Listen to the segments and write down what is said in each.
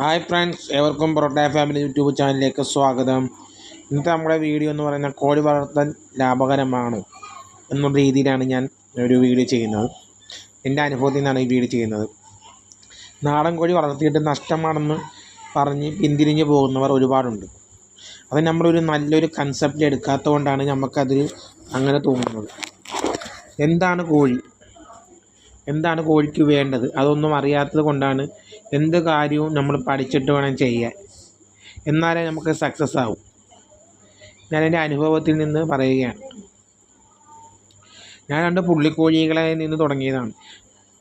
Hi friends ഏവർക്കും parotta family YouTube ചാനലിലേക്ക് സ്വാഗതം. ഇന്നത്തെ നമ്മുടെ വീഡിയോ എന്ന് പറയുന്നത് കോഴി വളർത്തൽ ലാഭകരമാണോ എന്നുള്ള രീതിയിലാണ് ഞാൻ ഒരു വീഡിയോ ചെയ്യുന്നത്. എന്റെ അനുഭവത്തിൽ നിന്നാണ് ഈ വീഡിയോ ചെയ്യുന്നത്. നാടൻ കോഴി വളർത്തിയിട്ട് നഷ്ടമാണെന്ന് പറഞ്ഞ് പിന്തിരിഞ്ഞ് പോകുന്നവർ ഒരുപാടുണ്ട്. അത് നമ്മളൊരു നല്ലൊരു കൺസെപ്റ്റ് എടുക്കാത്തത് കൊണ്ടാണ് നമുക്കതിൽ അങ്ങനെ തോന്നുന്നത്. എന്താണ് കോഴി? എന്താണ് കോഴിക്ക് വേണ്ടത്? അതൊന്നും അറിയാത്തത് കൊണ്ടാണ് എന്ത് കാര്യവും നമ്മൾ പഠിച്ചിട്ട് വേണം ചെയ്യാൻ. എന്നാലേ നമുക്ക് സക്സസ് ആവും. ഞാൻ എന്റെ അനുഭവത്തിൽ നിന്ന് പറയുകയാണ്. ഞാൻ രണ്ട് പുള്ളിക്കോഴികളെ നിന്ന് തുടങ്ങിയതാണ്.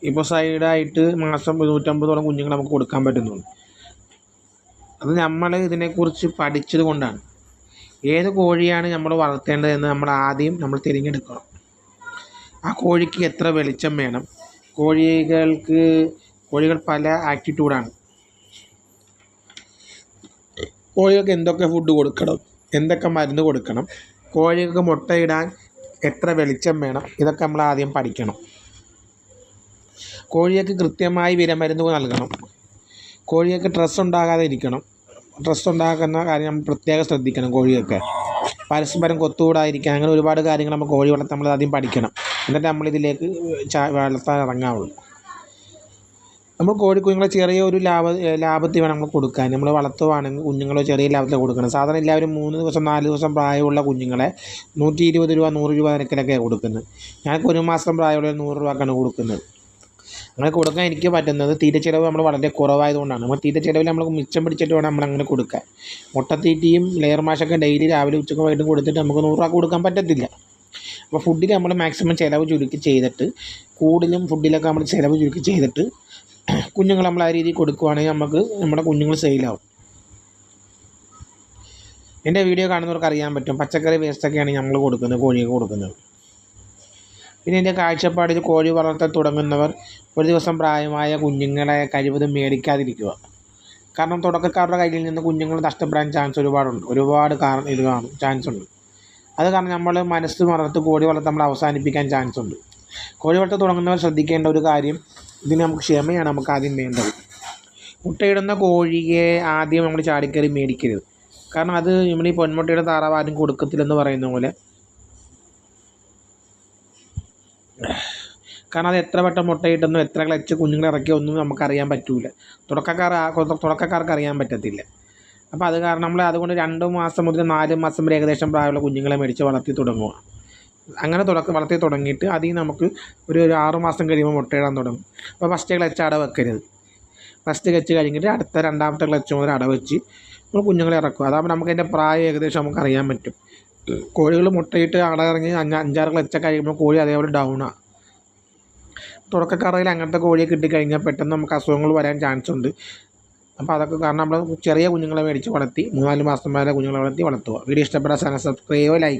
ഇപ്പോൾ സൈഡായിട്ട് മാസം നൂറ്റമ്പതോളം കുഞ്ഞുങ്ങൾ നമുക്ക് കൊടുക്കാൻ പറ്റുന്നുണ്ട്. അത് നമ്മൾ ഇതിനെക്കുറിച്ച് പഠിച്ചത് കൊണ്ടാണ്. ഏത് കോഴിയാണ് നമ്മൾ വളർത്തേണ്ടതെന്ന് നമ്മൾ ആദ്യം നമ്മൾ തിരഞ്ഞെടുക്കണം. ആ കോഴിക്ക് എത്ര വെളിച്ചം വേണം? കോഴികൾക്ക് കോഴികൾ പല ആറ്റിറ്റ്യൂഡാണ് കോഴികൾക്ക് എന്തൊക്കെ ഫുഡ് കൊടുക്കണം? എന്തൊക്കെ മരുന്ന് കൊടുക്കണം? കോഴികൾക്ക് മുട്ടയിടാൻ എത്ര വെളിച്ചം വേണം? ഇതൊക്കെ നമ്മൾ ആദ്യം പഠിക്കണം. കോഴികൾക്ക് കൃത്യമായി വിരമരുന്ന് നൽകണം. കോഴികൾക്ക് ഡ്രസ്സ് ഉണ്ടാകാതെ ഇരിക്കണം സ്ട്രെസ് ഉണ്ടാക്കുന്ന കാര്യം നമ്മൾ പ്രത്യേകം ശ്രദ്ധിക്കണം കോഴിയൊക്കെ പരസ്പരം കൊത്തുകൂടാതിരിക്കാൻ അങ്ങനെ ഒരുപാട് കാര്യങ്ങൾ നമ്മൾ കോഴി വളർത്താൻ നമ്മൾ ആദ്യം പഠിക്കണം. എന്നിട്ട് നമ്മളിതിലേക്ക് ചാ വളർത്താൻ ഇറങ്ങാവുള്ളൂ. നമ്മൾ കോഴിക്കുഞ്ഞുങ്ങളെ ചെറിയ ഒരു ലാഭ ലാഭത്തിൽ വേണം നമ്മൾ കൊടുക്കാൻ. നമ്മൾ വളർത്തുവാണെങ്കിൽ കുഞ്ഞുങ്ങളെ ചെറിയ ലാഭത്തിൽ കൊടുക്കണം. സാധാരണ എല്ലാവരും മൂന്ന് ദിവസം നാല് ദിവസം പ്രായമുള്ള കുഞ്ഞുങ്ങളെ നൂറ്റി ഇരുപത് രൂപ നൂറ് രൂപ നിരക്കിലൊക്കെയാണ് കൊടുക്കുന്നത്. ഞങ്ങൾക്ക് ഒരു മാസം പ്രായമുള്ള നൂറ് രൂപക്കാണ് കൊടുക്കുന്നത്. അങ്ങനെ കൊടുക്കാൻ എനിക്ക് പറ്റുന്നത് തീറ്റ ചിലവ് നമ്മൾ വളരെ കുറവായതുകൊണ്ടാണ്. നമ്മൾ തീറ്റ ചിലവിൽ നമ്മൾ മിച്ചം പിടിച്ചിട്ട് വേണം നമ്മൾ അങ്ങനെ കൊടുക്കാൻ. മുട്ടത്തീറ്റയും ലെയർ മാഷൊക്കെ ഡെയിലി രാവിലെ ഉച്ചയ്ക്ക് വൈകിട്ടും കൊടുത്തിട്ട് നമുക്ക് നൂറ് രൂപ കൊടുക്കാൻ പറ്റത്തില്ല. അപ്പോൾ ഫുഡിൽ നമ്മൾ മാക്സിമം ചിലവ് ചുരുക്കി ചെയ്തിട്ട് കൂടുതലും ഫുഡിലൊക്കെ നമ്മൾ ചിലവ് ചുരുക്കി ചെയ്തിട്ട് കുഞ്ഞുങ്ങൾ നമ്മൾ ആ രീതിയിൽ കൊടുക്കുവാണെങ്കിൽ നമുക്ക് നമ്മുടെ കുഞ്ഞുങ്ങൾ സെയിലാവും എന്റെ വീഡിയോ കാണുന്നവർക്ക് അറിയാൻ പറ്റും പച്ചക്കറി വേസ്റ്റൊക്കെയാണ് നമ്മൾ കൊടുക്കുന്നത് കോഴിക്ക് കൊടുക്കുന്നത്. പിന്നെ എന്റെ കാഴ്ചപ്പാടിൽ കോഴി വളർത്താൻ തുടങ്ങുന്നവർ ഒരു ദിവസം പ്രായമായ കുഞ്ഞുങ്ങളെ കഴിവതും മേടിക്കാതിരിക്കുക. കാരണം തുടക്കക്കാരുടെ കയ്യിൽ നിന്ന് കുഞ്ഞുങ്ങൾ നഷ്ടപ്പെടാൻ ചാൻസ് ഒരുപാടുണ്ട്. ഒരുപാട് കാരണം ഇത് കാണും ചാൻസ് ഉണ്ട്. അത് കാരണം നമ്മൾ മനസ്സ് മറത്ത് കോഴി വളർത്ത് നമ്മൾ അവസാനിപ്പിക്കാൻ ചാൻസ് ഉണ്ട്. കോഴി വളർത്ത് തുടങ്ങുന്നവർ ശ്രദ്ധിക്കേണ്ട ഒരു കാര്യം ഇതിന് നമുക്ക് ക്ഷമയാണ് നമുക്ക് ആദ്യം വേണ്ടത്. മുട്ടയിടുന്ന കോഴിയെ ആദ്യം നമ്മൾ ചാടിക്കറി മേടിക്കരുത്. കാരണം അത് നമ്മൾ ഈ പൊന്മുട്ടയുടെ താറാവ് ആരും കൊടുക്കത്തില്ലെന്ന് പറയുന്ന പോലെ. കാരണം അത് എത്ര വട്ടം മുട്ടയിട്ടെന്നും എത്ര ക്ലച്ച് കുഞ്ഞുങ്ങളെ ഇറക്കിയൊന്നും നമുക്കറിയാൻ പറ്റില്ല തുടക്കക്കാർ തുടക്കക്കാർക്ക് അറിയാൻ പറ്റത്തില്ല. അപ്പോൾ അത് കാരണം നമ്മൾ അതുകൊണ്ട് രണ്ട് മാസം മുതൽ നാല് മാസം വരെ ഏകദേശം പ്രായമുള്ള കുഞ്ഞുങ്ങളെ മേടിച്ച് വളർത്തി തുടങ്ങുക അങ്ങനെ തുടക്ക വളർത്തി തുടങ്ങിയിട്ട് അതിൽ നമുക്ക് ഒരു ഒരു ആറ് മാസം കഴിയുമ്പോൾ മുട്ടയിടാൻ തുടങ്ങും. അപ്പോൾ ഫസ്റ്റ് ക്ലച്ച് അട വെക്കരുത്. ഫസ്റ്റ് ക്ലച്ച് കഴിഞ്ഞിട്ട് അടുത്ത രണ്ടാമത്തെ ക്ലച്ച് മുതൽ അട വെച്ച് നമ്മൾ കുഞ്ഞുങ്ങളെ ഇറക്കും അതാകുമ്പോൾ നമുക്ക് അതിന്റെ പ്രായം ഏകദേശം നമുക്ക് അറിയാൻ പറ്റും. കോഴികൾ മുട്ടയിട്ട് അട ഇറങ്ങി അഞ്ച് അഞ്ചാറ് ക്ലച്ചൊക്കെ കഴിയുമ്പോൾ കോഴി അതേപോലെ ഡൗണാണ് തുടക്കക്കാരയിൽ അങ്ങനത്തെ കോഴിയെ കിട്ടിക്കഴിഞ്ഞാൽ പെട്ടെന്ന് നമുക്ക് അസുഖങ്ങൾ വരാൻ ചാൻസ് ഉണ്ട്. അപ്പോൾ അതൊക്കെ കാരണം നമ്മൾ ചെറിയ കുഞ്ഞുങ്ങളെ മേടിച്ച് വളർത്തി മൂന്നാൽ മാസം വരെ കുഞ്ഞുങ്ങളെ വളർത്തി വളർത്തുക. വീഡിയോ ഇഷ്ടപ്പെട്ടാൽ ചാനൽ സബ്സ്ക്രൈബ് ലൈക്ക്